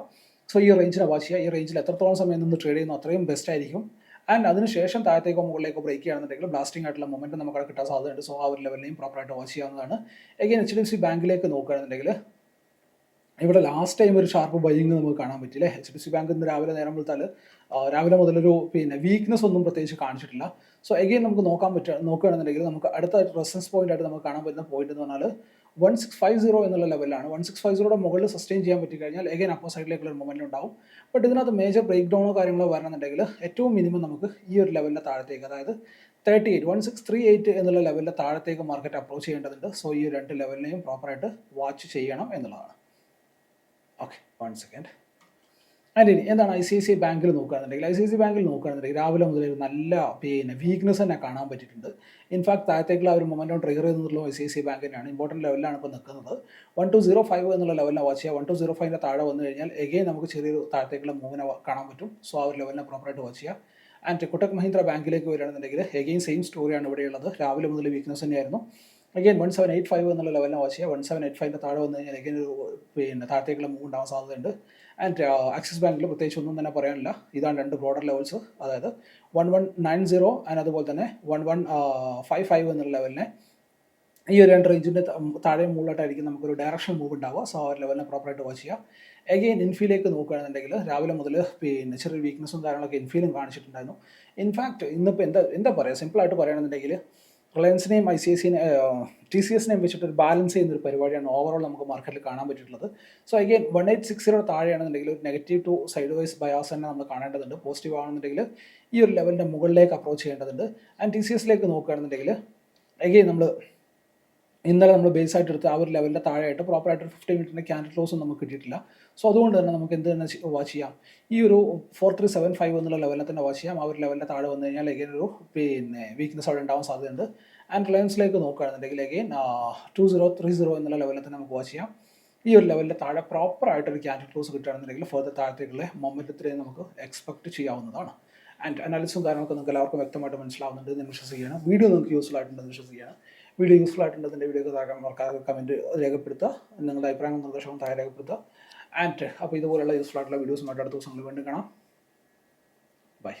സോ ഈ റേഞ്ചിനെ വാച്ച് ചെയ്യുക. ഈ റേഞ്ചിൽ എത്രത്തോളം സമയം നിന്ന് ട്രേഡ് ചെയ്യുന്നു അത്രയും ബെസ്റ്റ് ആയിരിക്കും. ആൻഡ് അതിനുശേഷം താഴത്തേക്കോ മുകളിലേക്കോ ബ്രേക്ക് ചെയ്യുകയാണെന്നുണ്ടെങ്കിൽ ബ്ലാസ്റ്റിംഗ് ആയിട്ടുള്ള മൊമെന്റ് നമുക്ക് അവിടെ കിട്ടാൻ സാധ്യതയുണ്ട്. സോ ആ ഒരു ലെവലിനെയും പ്രോപ്പറായിട്ട് വാച്ച് ചെയ്യാവുന്നതാണ്. Again H D F C ബാങ്കിലേക്ക് നോക്കുകയാണെന്നുണ്ടെങ്കിൽ ഇവിടെ ലാസ്റ്റ് ടൈം ഒരു ഷാർപ്പ് ബൈയിങ് നമുക്ക് കാണാൻ പറ്റില്ല എച്ച് ഡി സി ബാങ്ക് ഇന്ന് രാവിലെ നേരം വിളിച്ചാൽ രാവിലെ മുതലൊരു പിന്നെ വീക്ക്നെസ് ഒന്നും പ്രത്യേകിച്ച് കാണിച്ചിട്ടില്ല. സോ എഗെയിൻ നമുക്ക് നോക്കാൻ പറ്റുക നോക്കുകയാണെന്നുണ്ടെങ്കിൽ നമുക്ക് അടുത്ത റെസൻസ് പോയിന്റ് ആയിട്ട് നമുക്ക് കാണാൻ പറ്റുന്ന പോയിന്റ് എന്ന് പറഞ്ഞാൽ വൺ സിക്സ് ഫൈവ് സീറോ എന്നുള്ള ലെവലാണ് വൺ സിക്സ് ഫൈവ് സീറോയുടെ മുകളിൽ സസ്റ്റെയിൻ ചെയ്യാൻ പറ്റി കഴിഞ്ഞാൽ എഗെയിൻ അപ്പോ സൈഡിലേക്കുള്ള ഒരു മൊമെന്റ് ഉണ്ടാവും. ബട്ട് ഇതിനകത്ത് മേജർ ബ്രേക്ക് ഡൗണോ കാര്യങ്ങളോ വരണമെന്നുണ്ടെങ്കിൽ ഏറ്റവും മിനിമം നമുക്ക് ഈ ഒരു ലെവലിന്റെ താഴത്തേക്ക് അതായത് thirty eight one six three eight എന്നുള്ള ലെവലിന്റെ താഴത്തേക്ക് മാർക്കറ്റ് അപ്രോച്ച് ചെയ്യേണ്ടതുണ്ട്. സോ ഈ രണ്ട് ലെവലിനെയും പ്രോപ്പറായിട്ട് വാച്ച് ചെയ്യണം എന്നുള്ളതാണ്. ഓക്കെ വൺ സെക്കൻഡ് ആൻഡ് ഇനി എന്താണ് ഐ സി ഐ സി ബാങ്കിൽ നോക്കുകയാണെന്നുണ്ടെങ്കിൽ ഐ സി ഐ സി ബാങ്കിൽ നോക്കുകയാണെന്നുണ്ടെങ്കിൽ രാവിലെ മുതൽ ഒരു നല്ല പിന്നെ വീക്ക്നെസ് തന്നെ കാണാൻ പറ്റിയിട്ടുണ്ട്. ഇൻഫാക്ട് താഴത്തേക്കുള്ള ഒരു മൊമെന്റോ trigger ചെയ്യുന്നുള്ള I C I C bank തന്നെയാണ് ഇമ്പോർട്ടന്റ് ലെവലിലാണ് ഇപ്പോൾ നിൽക്കുന്നത്. വൺ ടു സീറോ ഫൈവ് എന്നുള്ള ലെവലിനെ വാച്ച് ചെയ്യുക. വൺ ടു സീറോ ഫൈവിന്റെ താഴെ വന്നു കഴിഞ്ഞാൽ എഗെയിൻ നമുക്ക് ചെറിയൊരു താഴത്തേക്കുള്ള മൂവിനെ കാണാൻ പറ്റും. സോ ആ ഒരു ലെവലിനെ പ്രോപ്പറായിട്ട് വാച്ച് ചെയ്യുക. ആൻഡ് കൊട്ടക് മഹീന്ദ്ര ബാങ്കിലേക്ക് വരികയാണെന്നുണ്ടെങ്കിൽ എഗെയിൻ സെയിം സ്റ്റോറിയാണ് ഇവിടെയുള്ളത് രാവിലെ മുതൽ വീക്ക്നെസ് തന്നെയായിരുന്നു. Again one seven eight five എന്നുള്ള ലെവലിനെ വാച്ച് ചെയ്യുക. വൺ സെവൻ എയ്റ്റ് ഫൈവിന്റെ താഴെ വന്നു കഴിഞ്ഞാൽ എഗെയിൻ ഒരു പിന്നെ താഴത്തേക്കുള്ള മൂവ് ഉണ്ടാവാൻ സാധ്യതയുണ്ട്. ആൻഡ് ആക്സിസ് ബാങ്കിൽ പ്രത്യേകിച്ച് ഒന്നും തന്നെ പറയാനില്ല. ഇതാണ് രണ്ട് ബ്രോഡർ ലെവൽസ് അതായത് one one nine zero and അതുപോലെ തന്നെ വൺ വൺ ഫൈവ് ഫൈവ് എന്നുള്ള ലെവലിനെ ഈ ഒരു രണ്ട് റേഞ്ചിന്റെ താഴെ മുകളിലായിട്ടായിരിക്കും നമുക്കൊരു ഡയറക്ഷൻ മൂവ് ഉണ്ടാവുക. സോ ആ ഒരു ലെവലിനെ പ്രോപ്പറായിട്ട് വാച്ച് ചെയ്യുക. എഗെയിൻ ഇൻഫീലേക്ക് നോക്കുകയാണെന്നുണ്ടെങ്കിൽ രാവിലെ മുതൽ പിന്നെ ചെറിയ വീക്ക്നസ്സും കാര്യങ്ങളൊക്കെ ഇൻഫീലും കാണിച്ചിട്ടുണ്ടായിരുന്നു. ഇൻഫാക്ട് ഇന്നിപ്പോൾ എന്താ എന്താ പറയുക സിമ്പിളായിട്ട് പറയുകയാണെന്നുണ്ടെങ്കിൽ റിലയൻസിനെയും ഐ സി ഐ സിനെ ടി സി എസിനെയും വെച്ചിട്ട് ഒരു ബാലൻസ് ചെയ്യുന്ന ഒരു പരിപാടിയാണ് ഓവറോൾ നമുക്ക് മാർക്കറ്റിൽ കാണാൻ പറ്റിയിട്ടുള്ളത്. So again one eight six zero താഴെയാണെന്നുണ്ടെങ്കിൽ ഒരു negative to side vice bias തന്നെ നമ്മൾ കാണേണ്ടതുണ്ട്. പോസിറ്റീവ് ആണെന്നുണ്ടെങ്കിൽ ഈ ഒരു ലെവലിന്റെ മുകളിലേക്ക് അപ്രോച്ച് ചെയ്യേണ്ടതുണ്ട്. ആൻഡ് ടി സി എസിലേക്ക് നോക്കുകയാണെന്നുണ്ടെങ്കിൽ അഗെയിൻ നമ്മൾ ഇന്നലെ നമ്മൾ ബേസ് ആയിട്ട് എടുത്ത് ആ ഒരു ലെവലിന്റെ താഴെയായിട്ട് പ്രോപ്പറായിട്ട് ഒരു ഫിഫ്റ്റി മിനിറ്റിന്റെ ക്യാൻഡിൽ ക്ലോസ് നമുക്ക് കിട്ടിയിട്ടില്ല. സോ അതുകൊണ്ട് തന്നെ നമുക്ക് എന്ത് തന്നെ വാച്ച് ചെയ്യാം. ഈ ഒരു ഫോർ ത്രീ സെവൻ ഫൈവ് എന്നുള്ള ലെവലിനെ തന്നെ വാച്ച് ചെയ്യാം. ആ ഒരു ലെവലിന്റെ താഴെ വന്നു കഴിഞ്ഞാൽ എഗെയിൻ ഒരു പിന്നെ വീക്ക്നെസ് അവിടെ ഉണ്ടാവാൻ സാധ്യതയുണ്ട്. ആൻഡ് റിലയൻസിലേക്ക് നോക്കുകയാണെന്നുണ്ടെങ്കിൽ again two zero three zero എന്നുള്ള ലെവലിൽ തന്നെ നമുക്ക് വാച്ച് ചെയ്യാം. ഈ ഒരു ലെവലിന്റെ താഴെ പ്രോപ്പറായിട്ട് ഒരു ക്യാൻഡിൽ ക്ലോസ് കിട്ടുകയാണെന്നുണ്ടെങ്കിൽ ഫർദർ താഴത്തേക്കുള്ള മൊമെന്റത്തിലേക്ക് നമുക്ക് എക്സ്പെക്ട് ചെയ്യാവുന്നതാണ്. ആൻഡ് അനാലിസും കാര്യങ്ങളൊക്കെ നിങ്ങൾക്ക് എല്ലാവർക്കും വ്യക്തമായിട്ട് മനസ്സിലാവുന്നുണ്ട് എന്ന് വിശ്വസിക്കുകയാണ്. വീഡിയോ നിങ്ങൾക്ക് യൂസ്ഫുൾ ആയിട്ടുണ്ടെന്ന് വിശ്വസിക്കുകയാണ്. വീഡിയോ യൂസ്ഫുൾ ആയിട്ടുണ്ടെങ്കിൽ വീഡിയോക്ക് താഴെ മറക്കാതെ കമന്റ് രേഖപ്പെടുത്തുക നിങ്ങളുടെ അഭിപ്രായങ്ങളും നിർദ്ദേശവും താഴെ രേഖപ്പെടുത്തുക. ആൻഡ് അപ്പോൾ ഇതുപോലുള്ള യൂസ്ഫുൾ ആയിട്ടുള്ള വീഡിയോസുമായിട്ട് അടുത്ത ദിവസങ്ങളിൽ വീണ്ടും കാണാം. ബൈ